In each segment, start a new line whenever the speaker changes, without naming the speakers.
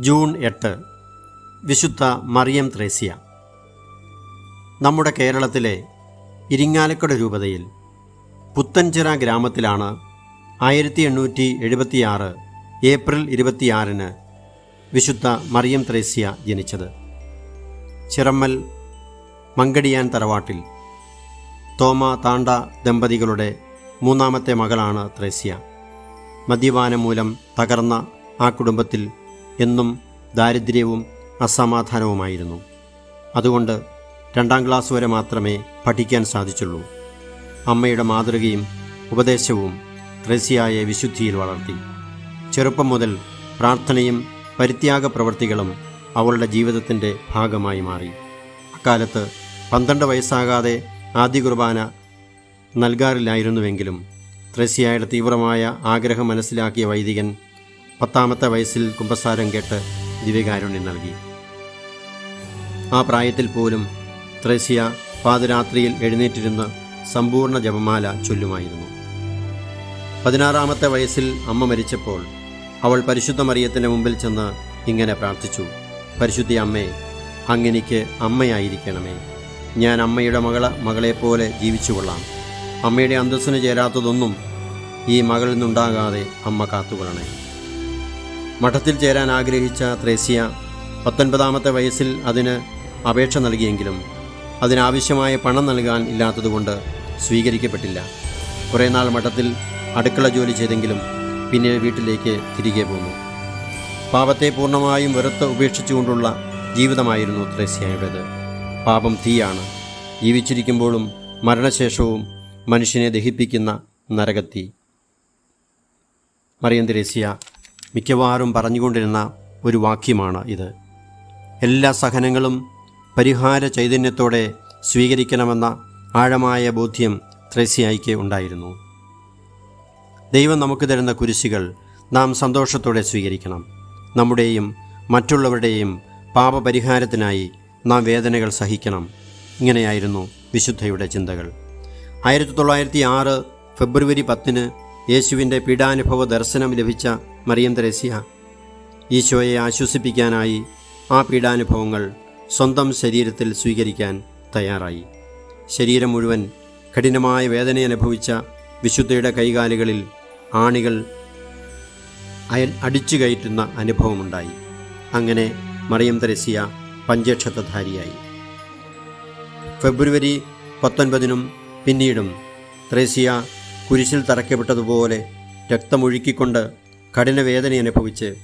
June എട്ട് വിശുദ്ധ മറിയം ത്രേസ്യ. നമ്മുടെ കേരളത്തിലെ ഇരിങ്ങാലക്കുട രൂപതയിൽ പുത്തൻചിറ ഗ്രാമത്തിലാണ് ആയിരത്തി എണ്ണൂറ്റി എഴുപത്തിയാറ് ഏപ്രിൽ ഇരുപത്തിയാറിന് വിശുദ്ധ മറിയം ത്രേസ്യ ജനിച്ചത്. ചിറമ്മൽ മങ്കടിയാൻ തറവാട്ടിൽ തോമ താണ്ട ദമ്പതികളുടെ മൂന്നാമത്തെ മകളാണ് ത്രേസ്യ. മദ്യപാനം മൂലം തകർന്ന ആ കുടുംബത്തിൽ എന്നും ദാരിദ്ര്യവും അസമാധാനവുമായിരുന്നു. അതുകൊണ്ട് രണ്ടാം ക്ലാസ് വരെ മാത്രമേ പഠിക്കാൻ സാധിച്ചുള്ളൂ. അമ്മയുടെ മാതൃകയും ഉപദേശവും ത്രേസ്യയെ വിശുദ്ധിയിൽ വളർത്തി. ചെറുപ്പം മുതൽ പ്രാർത്ഥനയും പരിത്യാഗ പ്രവൃത്തികളും അവളുടെ ജീവിതത്തിന്റെ ഭാഗമായി മാറി. അക്കാലത്ത് പന്ത്രണ്ട് വയസ്സാകാതെ ആദ്യ കുർബാന നൽകാറില്ലായിരുന്നുവെങ്കിലും ത്രേസ്യയുടെ തീവ്രമായ ആഗ്രഹം മനസ്സിലാക്കിയ വൈദികൻ പത്താമത്തെ വയസ്സിൽ കുമ്പസാരം കേട്ട് ദിവ്യകാരുണ്യം നൽകി. ആ പ്രായത്തിൽ പോലും ത്രേസ്യ പാതിരാത്രിയിൽ എഴുന്നേറ്റിരുന്ന് സമ്പൂർണ ജപമാല ചൊല്ലുമായിരുന്നു. പതിനാറാമത്തെ വയസ്സിൽ അമ്മ മരിച്ചപ്പോൾ അവൾ പരിശുദ്ധ മറിയത്തിന്റെ മുമ്പിൽ ചെന്ന് ഇങ്ങനെ പ്രാർത്ഥിച്ചു പരിശുദ്ധി അമ്മേ അങ്ങനിക്ക് അമ്മയായിരിക്കണമേ. ഞാൻ അമ്മയുടെ മകള മകളെപ്പോലെ ജീവിച്ചുകൊള്ളാം. അമ്മയുടെ അന്തസ്സിന് ചേരാത്തതൊന്നും ഈ മകളിൽ നിന്നുണ്ടാകാതെ അമ്മ കാത്തുകൊള്ളണേ മഠത്തിൽ ചേരാൻ ആഗ്രഹിച്ച ത്രേസ്യ പത്തൊൻപതാമത്തെ വയസ്സിൽ അതിന് അപേക്ഷ നൽകിയെങ്കിലും അതിനാവശ്യമായ പണം നൽകാൻ ഇല്ലാത്തതുകൊണ്ട് സ്വീകരിക്കപ്പെട്ടില്ല. കുറേ നാൾ മഠത്തിൽ അടുക്കള ജോലി ചെയ്തെങ്കിലും പിന്നെ വീട്ടിലേക്ക് തിരികെ പോന്നു. പാപത്തെ പൂർണമായും വെറുത്ത് ഉപേക്ഷിച്ചുകൊണ്ടുള്ള ജീവിതമായിരുന്നു ത്രേസ്യയുടേത്. പാപം തീയാണ്. ജീവിച്ചിരിക്കുമ്പോഴും മരണശേഷവും മനുഷ്യനെ ദഹിപ്പിക്കുന്ന നരകത്തി. മറിയം മിക്കവാറും പറഞ്ഞുകൊണ്ടിരുന്ന ഒരു വാക്യമാണ് ഇത്. എല്ലാ സഹനങ്ങളും പരിഹാര ചൈതന്യത്തോടെ സ്വീകരിക്കണമെന്ന ആഴമായ ബോധ്യം ത്രേസ്യായിക്ക് ഉണ്ടായിരുന്നു. ദൈവം നമുക്ക് തരുന്ന കുരിശുകൾ നാം സന്തോഷത്തോടെ സ്വീകരിക്കണം. നമ്മുടെയും മറ്റുള്ളവരുടെയും പാപപരിഹാരത്തിനായി നാം വേദനകൾ സഹിക്കണം. ഇങ്ങനെയായിരുന്നു വിശുദ്ധയുടെ ചിന്തകൾ. ആയിരത്തി തൊള്ളായിരത്തി ആറ് ഫെബ്രുവരി പത്തിന് യേശുവിന്റെ പീഡാനുഭവ ദർശനം ലഭിച്ച മറിയം തെരേസ്യ ഈശോയെ ആശ്വസിപ്പിക്കാനായി ആ പീഡാനുഭവങ്ങൾ സ്വന്തം ശരീരത്തിൽ സ്വീകരിക്കാൻ തയ്യാറായി. ശരീരം മുഴുവൻ കഠിനമായ വേദന അനുഭവിച്ച വിശുദ്ധയുടെ കൈകാലുകളിൽ ആണികൾ അയൽ അടിച്ചു കയറ്റുന്ന അനുഭവമുണ്ടായി. അങ്ങനെ മറിയം തെരേസ്യ പഞ്ചക്ഷതധാരിയായി. ഫെബ്രുവരി പത്തൊൻപതിനും പിന്നീടും ത്രേസ്യ കുരിശിൽ തറയ്ക്കപ്പെട്ടതുപോലെ രക്തമൊഴുക്കിക്കൊണ്ട് കഠിനവേദന അനുഭവിച്ച്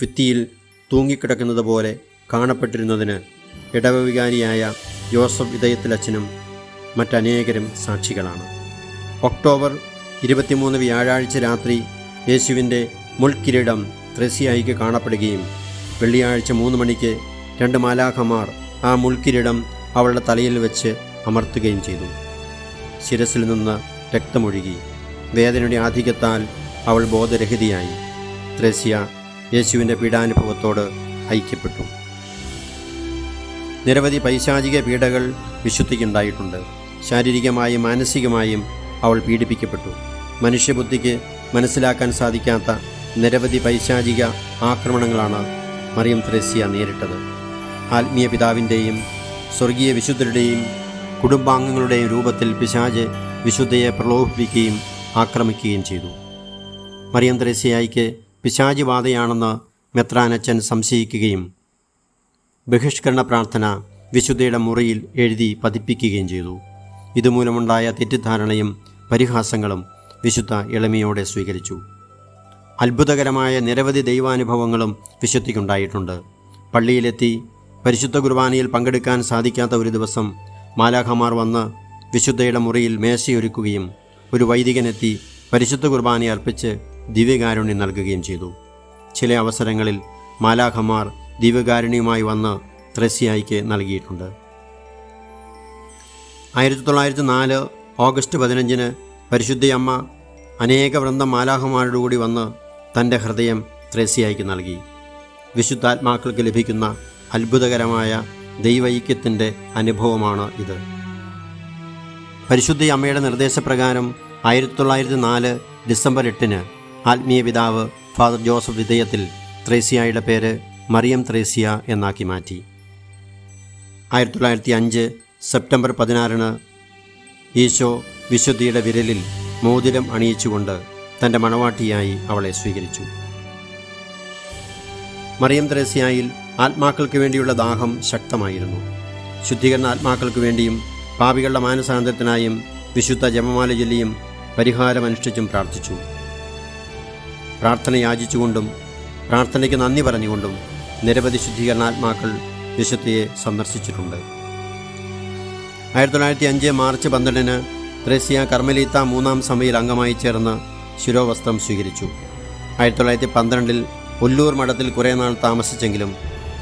ഭിത്തിയിൽ തൂങ്ങിക്കിടക്കുന്നത് പോലെ കാണപ്പെട്ടിരുന്നതിന് ഇടവവികാരിയായ ജോസഫ് ഇതയത്തിലച്ഛനും മറ്റനേകരും സാക്ഷികളാണ്. ഒക്ടോബർ ഇരുപത്തിമൂന്ന് വ്യാഴാഴ്ച രാത്രി യേശുവിന്റെ മുൾക്കിരീടം ത്രസിയായിക്ക് കാണപ്പെടുകയും വെള്ളിയാഴ്ച മൂന്ന് മണിക്ക് രണ്ട് മാലാഖമാർ ആ മുൾക്കിരീടം അവളുടെ തലയിൽ വെച്ച് അമർത്തുകയും ചെയ്തു. ശിരസിൽ നിന്ന് രക്തമൊഴുകി. വേദനയുടെ ആധിക്യത്താൽ അവൾ ബോധരഹിതയായി. ത്രേസ്യ യേശുവിന്റെ പീഡാനുഭവത്തോട് ഐക്യപ്പെട്ടു. നിരവധി പൈശാചിക പീഡകൾ വിശുദ്ധിക്കുണ്ടായിട്ടുണ്ട് ശാരീരികമായും മാനസികമായും അവൾ പീഡിപ്പിക്കപ്പെട്ടു. മനുഷ്യബുദ്ധിക്ക് മനസ്സിലാക്കാൻ സാധിക്കാത്ത നിരവധി പൈശാചിക ആക്രമണങ്ങളാണ് മറിയം ത്രേസ്യ നേരിട്ടത്. ആത്മീയ പിതാവിന്റെയും സ്വർഗീയ വിശുദ്ധരുടെയും കുടുംബാംഗങ്ങളുടെയും രൂപത്തിൽ പിശാജ് വിശുദ്ധയെ പ്രലോഭിപ്പിക്കുകയും ആക്രമിക്കുകയും ചെയ്തു. മറിയം ത്രേസ്യായിക്ക് പിശാജ് മെത്രാനച്ചൻ സംശയിക്കുകയും ബഹിഷ്കരണ പ്രാർത്ഥന വിശുദ്ധയുടെ മുറിയിൽ എഴുതി പതിപ്പിക്കുകയും ചെയ്തു. ഇതുമൂലമുണ്ടായ തെറ്റിദ്ധാരണയും പരിഹാസങ്ങളും വിശുദ്ധ എളിമയോടെ സ്വീകരിച്ചു. അത്ഭുതകരമായ നിരവധി ദൈവാനുഭവങ്ങളും വിശുദ്ധിക്കുണ്ടായിട്ടുണ്ട്. പള്ളിയിലെത്തി പരിശുദ്ധ കുർബാനയിൽ പങ്കെടുക്കാൻ സാധിക്കാത്ത ഒരു ദിവസം മാലാഖമാർ വന്ന് വിശുദ്ധയുടെ മുറിയിൽ മേശയൊരുക്കുകയും ഒരു വൈദികനെത്തി പരിശുദ്ധ കുർബാന അർപ്പിച്ച് ദിവ്യകാരുണ്യം നൽകുകയും ചെയ്തു. ചില അവസരങ്ങളിൽ മാലാഖമാർ ദിവ്യകാരുണ്യമായി വന്ന് ത്രസ്യായിക്ക് നൽകിയിട്ടുണ്ട്. ആയിരത്തി തൊള്ളായിരത്തി നാല് ഓഗസ്റ്റ് പതിനഞ്ചിന് പരിശുദ്ധയമ്മ അനേക വൃന്ദം മാലാഖമാരുടെ കൂടി വന്ന് തന്റെ ഹൃദയം ത്രേസ്യായിക്ക് നൽകി. വിശുദ്ധാത്മാക്കൾക്ക് ലഭിക്കുന്ന അത്ഭുതകരമായ ദൈവൈക്യത്തിന്റെ അനുഭവമാണ് ഇത്. പരിശുദ്ധ അമ്മയുടെ നിർദ്ദേശപ്രകാരം ആയിരത്തി തൊള്ളായിരത്തി നാല് ഡിസംബർ എട്ടിന് ആത്മീയ പിതാവ് ഫാദർ ജോസഫ് വിധേയത്തിൽ ത്രേസ്യായുടെ പേര് മറിയം ത്രേസ്യ എന്നാക്കി മാറ്റി. ആയിരത്തി തൊള്ളായിരത്തി അഞ്ച് സെപ്റ്റംബർ പതിനാറിന് ഈശോ വിശുദ്ധിയുടെ വിരലിൽ മോതിരം അണിയിച്ചുകൊണ്ട് തന്റെ മണവാട്ടിയായി അവളെ സ്വീകരിച്ചു. മറിയം ത്രേസ്യായിൽ ആത്മാക്കൾക്ക് വേണ്ടിയുള്ള ദാഹം ശക്തമായിരുന്നു. ശുദ്ധീകരണ ആത്മാക്കൾക്ക് വേണ്ടിയും പാപികളുടെ മാനസാന്തരത്തിനായും വിശുദ്ധ ജപമാല ചൊല്ലിയും പരിഹാരമനുഷ്ഠിച്ചും പ്രാർത്ഥിച്ചു. പ്രാർത്ഥന യാചിച്ചുകൊണ്ടും പ്രാർത്ഥനയ്ക്ക് നന്ദി പറഞ്ഞുകൊണ്ടും നിരവധി ശുദ്ധീകരണാത്മാക്കൾ വിശുദ്ധയെ സന്ദർശിച്ചിട്ടുണ്ട്. ആയിരത്തി തൊള്ളായിരത്തി അഞ്ച് മാർച്ച് പന്ത്രണ്ടിന് ത്രേസ്യ കർമ്മലീത്ത മൂന്നാം സഭയിൽ അംഗമായി ചേർന്ന് ശിരോവസ്ത്രം സ്വീകരിച്ചു. ആയിരത്തി തൊള്ളായിരത്തി പന്ത്രണ്ടിൽ ഒല്ലൂർ മഠത്തിൽ കുറേ നാൾ താമസിച്ചെങ്കിലും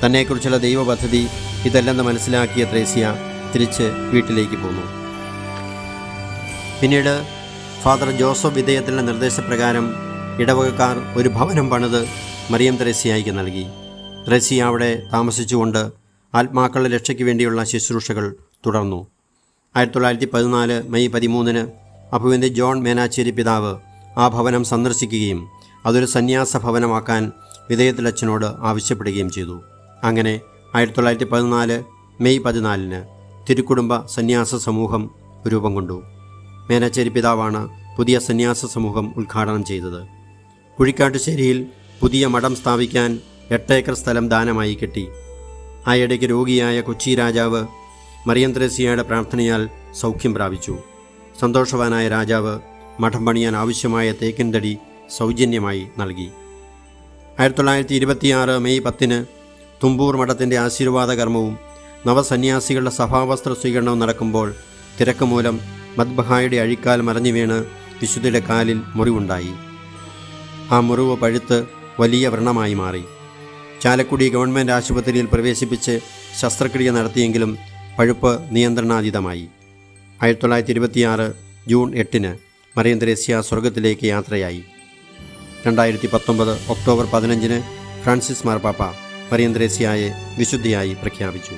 തന്നെക്കുറിച്ചുള്ള ദൈവ പദ്ധതി ഇതല്ലെന്ന് മനസ്സിലാക്കിയ ത്രേസ്യ തിരിച്ച് വീട്ടിലേക്ക് പോന്നു. പിന്നീട് ഫാദർ ജോസഫ് വിധേയത്തിന്റെ നിർദ്ദേശപ്രകാരം ഇടവകക്കാർ ഒരു ഭവനം പണിത് മറിയം ത്രേസ്യയ്ക്ക് നൽകി. ത്രേസ്യ അവിടെ താമസിച്ചുകൊണ്ട് ആത്മാക്കളുടെ രക്ഷയ്ക്ക് വേണ്ടിയുള്ള ശുശ്രൂഷകൾ തുടർന്നു. ആയിരത്തി തൊള്ളായിരത്തി പതിനാല് മെയ് പതിമൂന്നിന് അഭിവന്തി ജോൺ മേനാച്ചേരി പിതാവ് ആ ഭവനം സന്ദർശിക്കുകയും അതൊരു സന്യാസ ഭവനമാക്കാൻ വിധേയത്തിലച്ഛനോട് ആവശ്യപ്പെടുകയും ചെയ്തു. അങ്ങനെ ആയിരത്തി തൊള്ളായിരത്തി പതിനാല് മെയ് പതിനാലിന് തിരുക്കുടുംബ സന്യാസ സമൂഹം രൂപം കൊണ്ടു. മേനാച്ചേരി പിതാവാണ് പുതിയ സന്യാസ സമൂഹം ഉദ്ഘാടനം ചെയ്തത്. കുഴിക്കാട്ടുശ്ശേരിയിൽ പുതിയ മഠം സ്ഥാപിക്കാൻ എട്ടേക്കർ സ്ഥലം ദാനമായി കിട്ടി. ആയിടയ്ക്ക് രോഗിയായ കൊച്ചി രാജാവ് മറിയം ത്രേസ്യയുടെ പ്രാർത്ഥനയാൽ സൗഖ്യം പ്രാപിച്ചു. സന്തോഷവാനായ രാജാവ് മഠം പണിയാൻ ആവശ്യമായ തേക്കിൻതടി സൗജന്യമായി നൽകി. ആയിരത്തി തൊള്ളായിരത്തി ഇരുപത്തിയാറ് മെയ് പത്തിന് തുമ്പൂർ മഠത്തിന്റെ ആശീർവാദ കർമ്മവും നവസന്യാസികളുടെ സഭാവസ്ത്ര സ്വീകരണവും നടക്കുമ്പോൾ തിരക്ക് മൂലം മദ്ബഹായുടെ അഴിക്കാൽ മറഞ്ഞു വീണ് വിശുദ്ധയുടെ കാലിൽ മുറിവുണ്ടായി. ആ മുറിവ് പഴുത്ത് വലിയ വ്രണമായി മാറി. ചാലക്കുടി ഗവൺമെന്റ് ആശുപത്രിയിൽ പ്രവേശിപ്പിച്ച് ശസ്ത്രക്രിയ നടത്തിയെങ്കിലും പഴുപ്പ് നിയന്ത്രണാതീതമായി. ആയിരത്തി തൊള്ളായിരത്തി ഇരുപത്തിയാറ് ജൂൺ എട്ടിന് മറിയം സ്വർഗത്തിലേക്ക് യാത്രയായി. രണ്ടായിരത്തി പത്തൊമ്പത് ഒക്ടോബർ പതിനഞ്ചിന് ഫ്രാൻസിസ് മാർപ്പാപ്പ മറിയം വിശുദ്ധിയായി പ്രഖ്യാപിച്ചു.